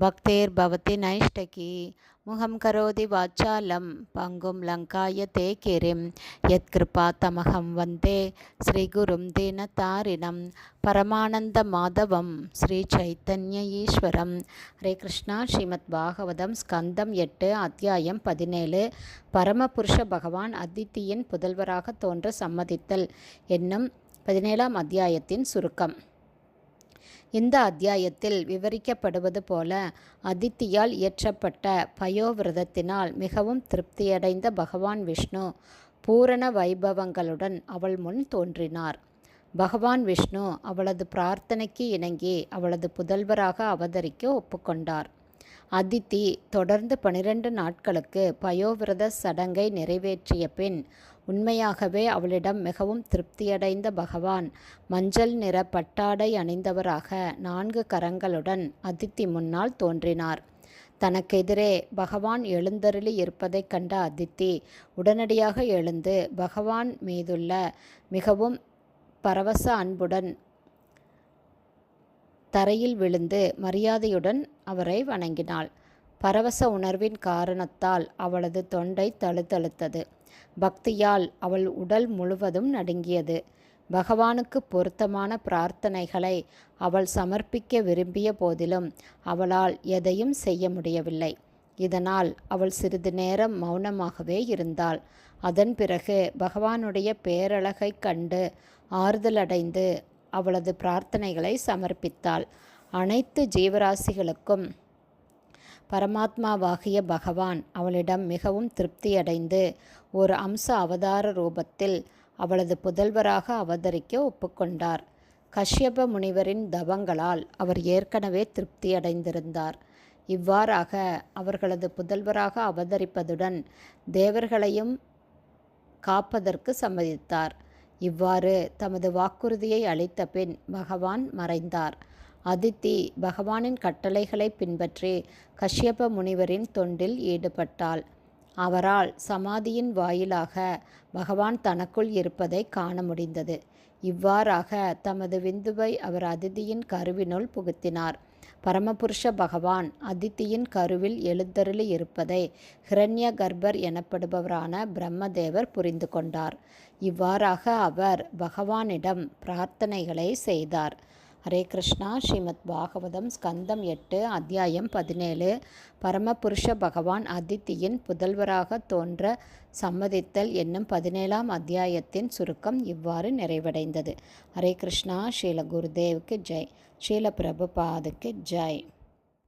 பக்தேர்பவதி நைஷ்டகி. முகம் கரோதி வாச்சாலம். பங்கும் லங்காய தே கிரிம் யத்கிருபா தமகம் வந்தே. ஸ்ரீகுரும் தீனதாரிணம் பரமானந்த மாதவம். ஸ்ரீ சைத்தன்ய ஈஸ்வரம். ஹரே கிருஷ்ணா. ஸ்ரீமத் பாகவதம் ஸ்கந்தம் எட்டு அத்தியாயம் பதினேழு. பரமபுருஷ பகவான் அதித்தியின் புதல்வராக தோன்ற சம்மதித்தல் என்னும் பதினேழாம் அத்தியாயத்தின் சுருக்கம். இந்த அத்தியாயத்தில் விவரிக்கப்படுவது போல அதித்தியால் இயற்றப்பட்ட பயோவிரதத்தினால் மிகவும் திருப்தியடைந்த பகவான் விஷ்ணு பூரண வைபவங்களுடன் அவள் முன் தோன்றினார். பகவான் விஷ்ணு அவளது பிரார்த்தனைக்கு இணங்கி அவளது புதல்வராக அவதரிக்க ஒப்புக்கொண்டார். அதித்தி தொடர்ந்து பனிரெண்டு நாட்களுக்கு பயோவிரத சடங்கை நிறைவேற்றிய பின் உண்மையாகவே அவளிடம் மிகவும் திருப்தியடைந்த பகவான் மஞ்சள் நிற பட்டாடை அணிந்தவராக நான்கு கரங்களுடன் அதித்தி முன்னால் தோன்றினார். தனக்கெதிரே பகவான் எழுந்தருளி இருப்பதைக் கண்ட அதித்தி உடனடியாக எழுந்து பகவான் மீதுள்ள மிகவும் பரவச அன்புடன் தரையில் விழுந்து மரியாதையுடன் அவரை வணங்கினாள். பரவச உணர்வின் காரணத்தால் அவளது தொண்டை தழுத்தழுத்தது. பக்தியால் அவள் உடல் முழுவதும் நடுங்கியது. பகவானுக்கு பொருத்தமான பிரார்த்தனைகளை அவள் சமர்ப்பிக்க விரும்பிய போதிலும் அவளால் எதையும் செய்ய முடியவில்லை. இதனால் அவள் சிறிது நேரம் மௌனமாகவே இருந்தாள். அதன் பிறகு பகவானுடைய பேரழகைக் கண்டு ஆறுதலடைந்து அவளது பிரார்த்தனைகளை சமர்ப்பித்தாள். அனைத்து ஜீவராசிகளுக்கும் பரமாத்மாவாகிய பகவான் அவளிடம் மிகவும் திருப்தியடைந்து ஒரு அம்ச அவதார ரூபத்தில் அவளது புதல்வராக அவதரிக்க ஒப்புக்கொண்டார். கஷ்யப முனிவரின் தவங்களால் அவர் ஏற்கனவே திருப்தியடைந்திருந்தார். இவ்வாறாக அவர்களது புதல்வராக அவதரிப்பதுடன் தேவர்களையும் காப்பதற்கு சம்மதித்தார். இவ்வாறு தமது வாக்குறுதியை அளித்த பின் பகவான் மறைந்தார். அதித்தி பகவானின் கட்டளைகளை பின்பற்றி கஷ்யப முனிவரின் தொண்டில் ஈடுபட்டாள். அவரால் சமாதியின் வாயிலாக பகவான் தனக்குள் இருப்பதை காண முடிந்தது. இவ்வாறாக தமது விந்துவை அவர் அதிதியின் கருவினுள் புகுத்தினார். பரமபுருஷ பகவான் அதித்தியின் கருவில் எழுந்தருளி இருப்பதை ஹிரண்ய கர்ப்பர் எனப்படுபவரான பிரம்மதேவர் புரிந்து கொண்டார். இவ்வாறாக அவர் பகவானிடம் பிரார்த்தனைகளை செய்தார். ஹரே கிருஷ்ணா ஸ்ரீமத் பாகவதம் ஸ்கந்தம் எட்டு அத்தியாயம் பதினேழு. பரமபுருஷ பகவான் அதித்தியின் புதல்வராக தோன்ற சம்மதித்தல் என்னும் பதினேழாம் அத்தியாயத்தின் சுருக்கம் இவ்வாறு நிறைவடைந்தது. ஹரே கிருஷ்ணா ஸ்ரீல குருதேவுக்கு ஜெய். ஸ்ரீல பிரபுபாதுக்கு ஜெய்.